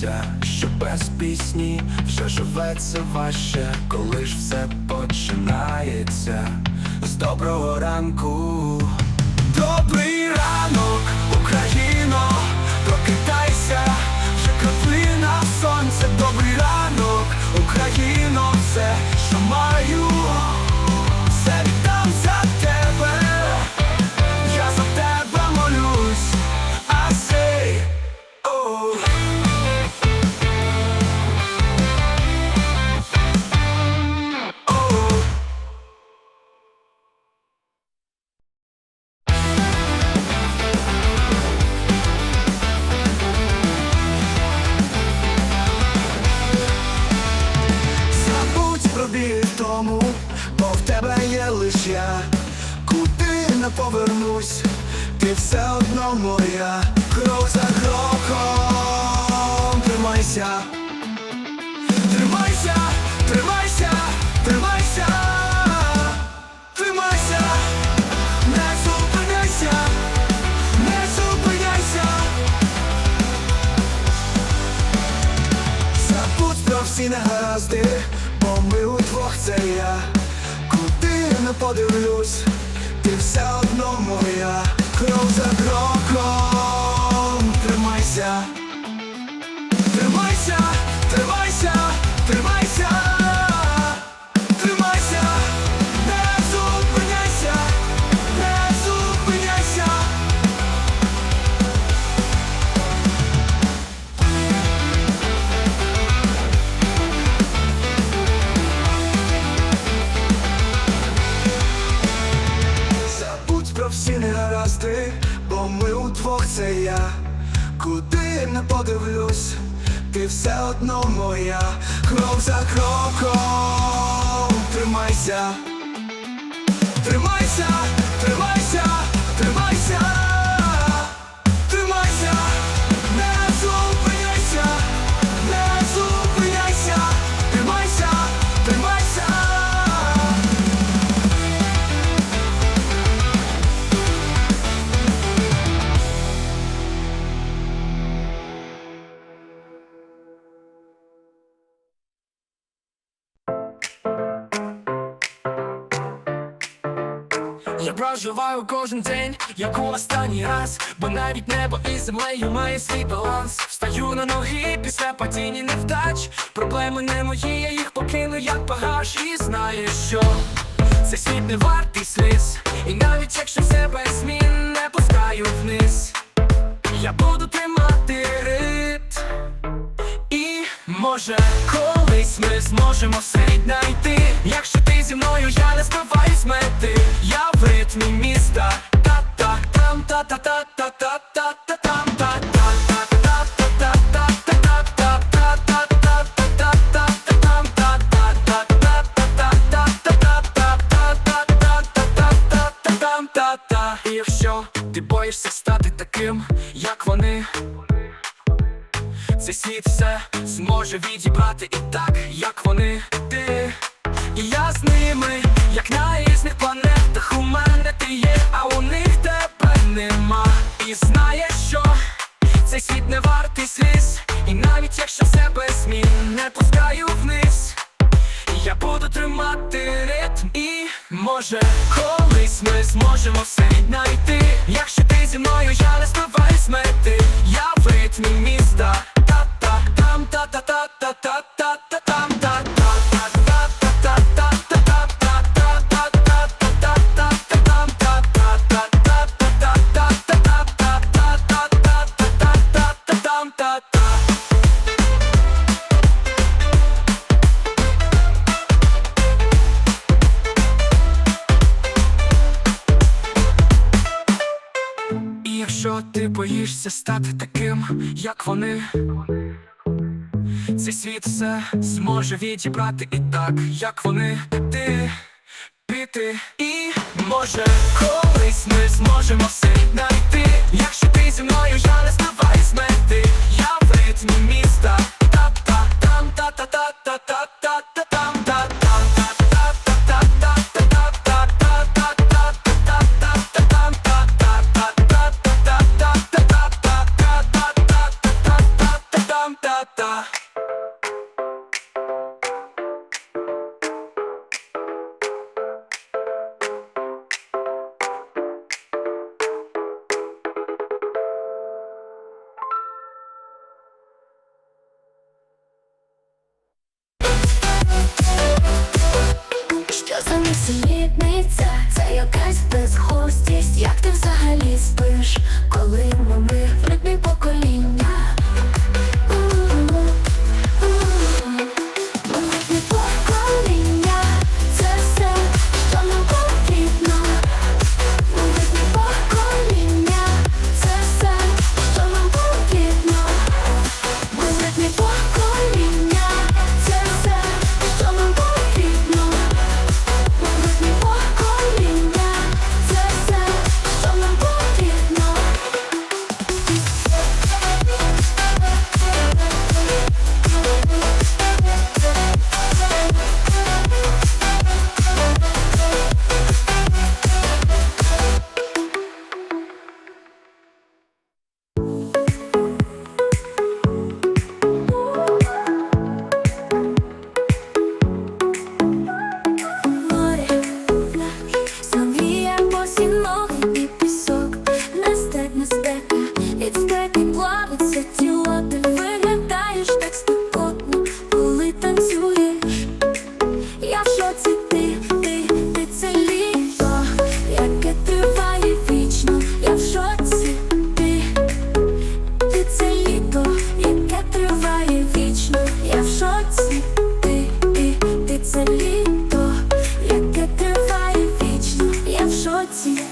сталося, що без пісні вже живеться важче, коли ж все починається? З доброго ранку. Добрий ранок, Україно, прокидайся, вже краплина сонця, добрий ранок, Україно, все, що маю, всі негаразди, бо ми удвох це я. Куди не подивлюсь, ти все одно моя. Кров за кроком подивлюсь, ти все одно моя Крок за кроком Тримайся проживаю кожен день, як у останній раз, бо навіть небо і землею має свій баланс. Встаю на ноги після падіння невдач. Проблеми не мої, я їх покину як багаж І знаєш що цей світ не вартий сліз. І навіть якщо все без змін не пускаю вниз, я буду тримати рит. І може колись ми зможемо все знайти Якщо зі мною я не спиваюсь мети, я в ритмі міста, Та-та-там, та-та-та-та-та-та-та там, та-та. І якщо ти боїшся стати таким, як вони, цей світ все зможе відібрати і так, як вони ти. І я з ними, як на різних планетах. У мене ти є, а у них тебе нема. І знаєш що, цей світ не вартий сліз. І навіть якщо все без змін не пускаю вниз. Я буду тримати ритм. І може колись ми зможемо все віднайти. Якщо ти зі мною, я не збиваюсь з мети. Я в ритмі міста. Та-та там як вони. Цей світ все зможе відібрати і так, як вони, ти піти. І може, колись ми зможемо все знайти. Якщо ти зі мною я не знавай з мети, я в ритмі міста. Merci.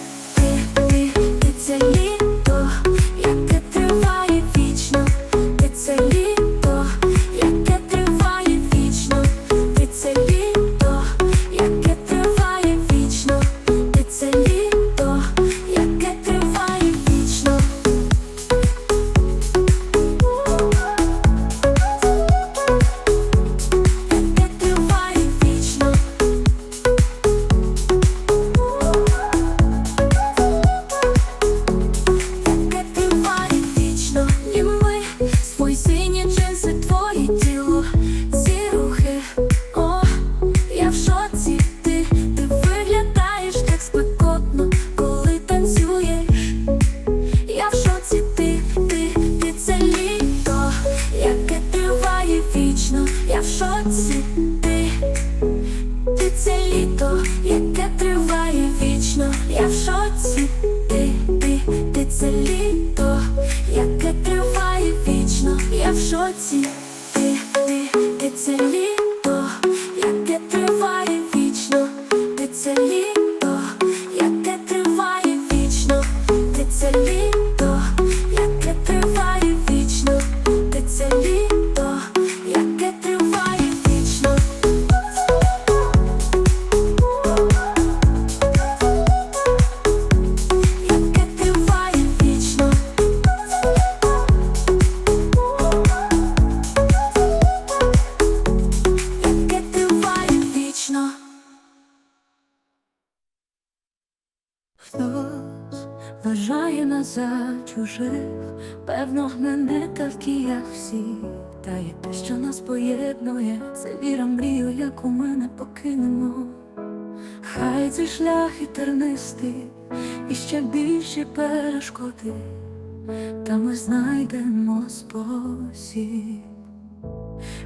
знайдемо спосіб,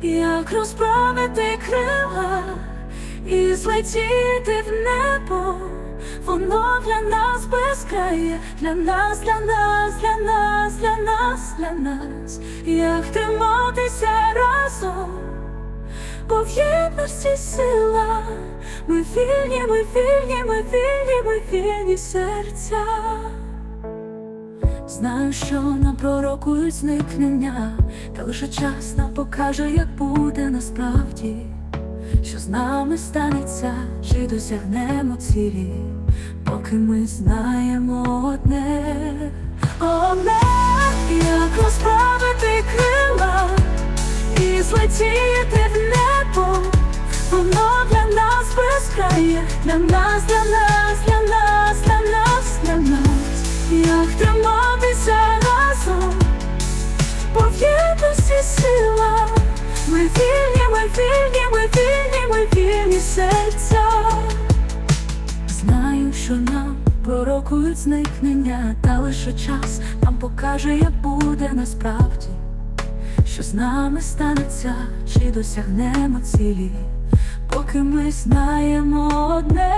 як розправити крила і злетіти в небо, воно для нас безкрає, для нас, для нас, для нас, для нас, для нас, як триматися разом, бо в єдності сила, ми вільні, ми вільні, ми вільні, ми вільні серця. Знаю, що нам пророкують зникнення, та лише час нам покаже, як буде насправді, що з нами станеться, чи досягнемо цілі, поки ми знаємо одне, одне, як розправити крила. І злетіти в небо. Воно для нас безкрає, для нас, для нас, ми вільні, ми вільні, ми вільні серця. Знаю, що нам пророкують зникнення, та лише час нам покаже, як буде насправді що з нами станеться, чи досягнемо цілі, поки ми знаємо одне.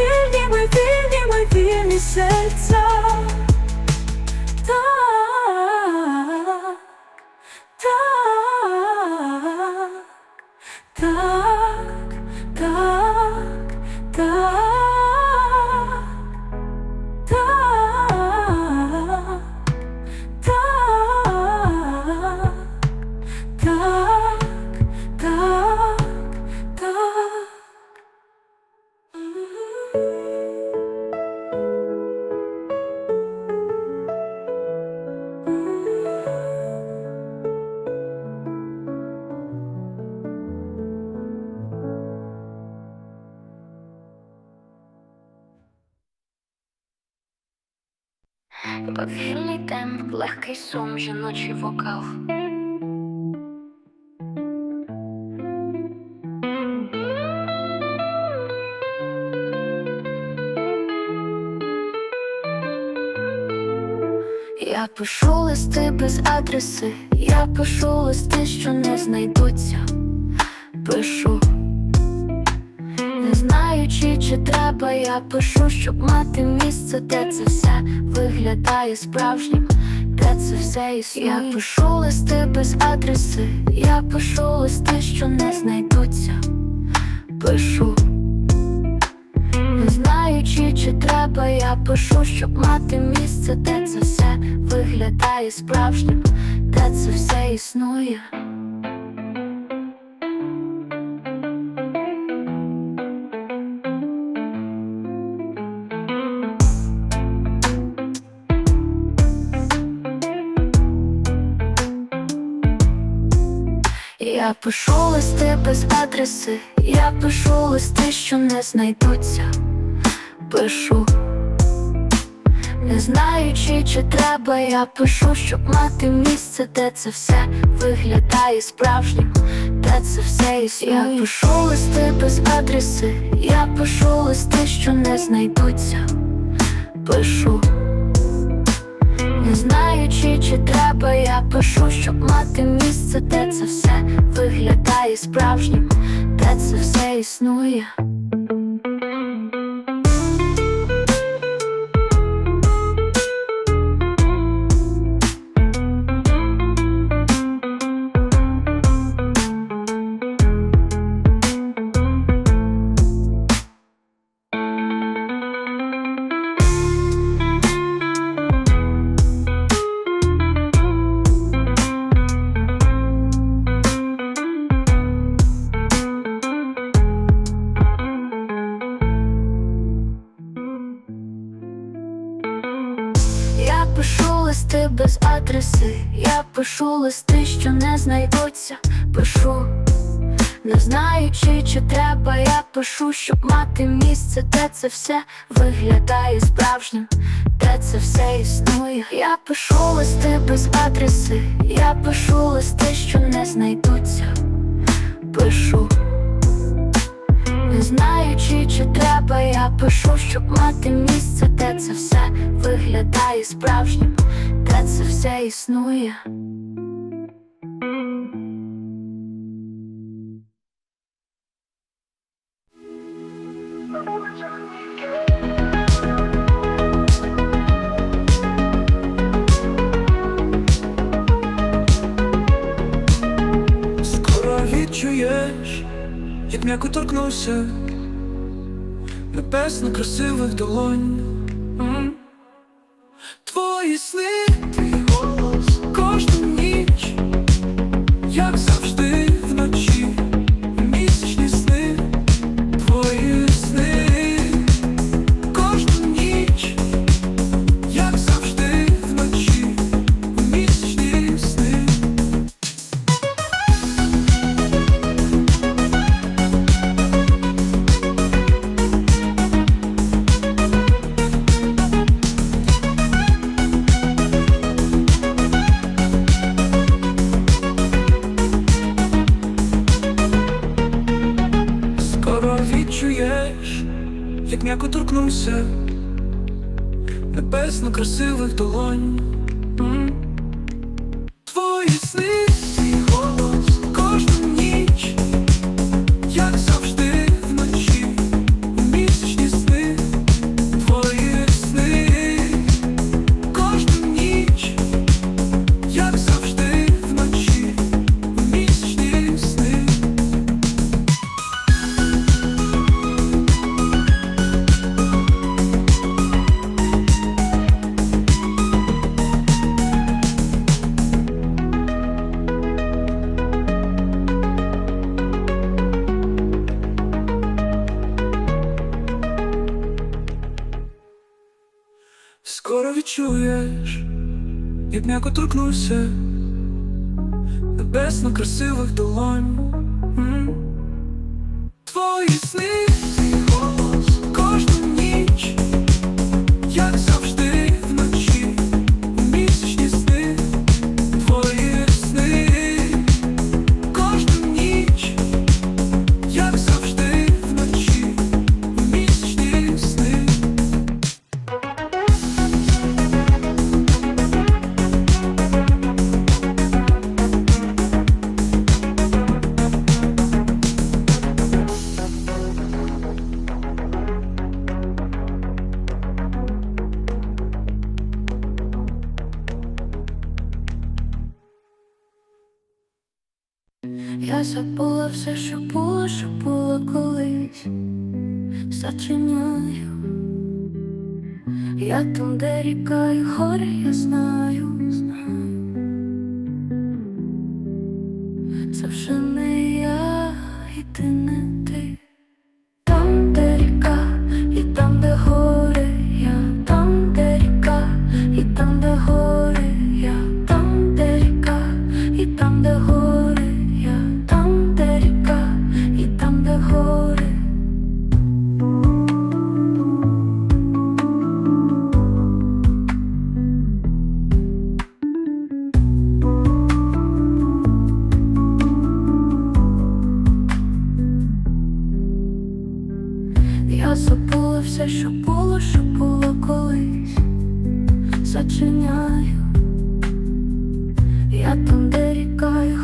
Вільні, ми вільні, ми вільні, серця. Сум, жіночий вокал. Я пишу листи без адреси, я пишу листи, що не знайдуться. Пишу, не знаючи, чи треба, я пишу, щоб мати місце, де це все виглядає справжнім, це все існує. Я пишу листи без адреси, я пишу листи, що не знайдуться. Пишу, не знаючи, чи треба, я пишу, щоб мати місце, де це все виглядає справжнім, де це все існує. Я пишу листи без адреси, я пишу листи, що не знайдуться. Пишу, не знаючи, чи треба, я пишу, щоб мати місце, де це все виглядає справжнім, де це все існує. Я пишу листи без адреси, я пишу листи, що не знайдуться. Пишу. Не знаючи, чи треба, я пишу, щоб мати місце, де це все виглядає справжнім, де це все існує. Пишу листи без адреси, я пишу листи, що не знайдуться. Пишу, не знаючи, чи треба, я пишу, щоб мати місце, де це все виглядає справжнім, де це все існує. Я пишу листи без адреси, я пишу листи, що не знайдуться. Пишу. Не знаючи, чи треба, я пишу, щоб мати місце, де це все виглядає справжнім, де це все існує. м'яко торкнувся небесно красивих долонь. красивих долонь. торкнуся небесно красивих долонь. там, де ріка і горе, я знаю, знаю. Я забула все, що було, що було колись. Зачиняю, я там де рікаю.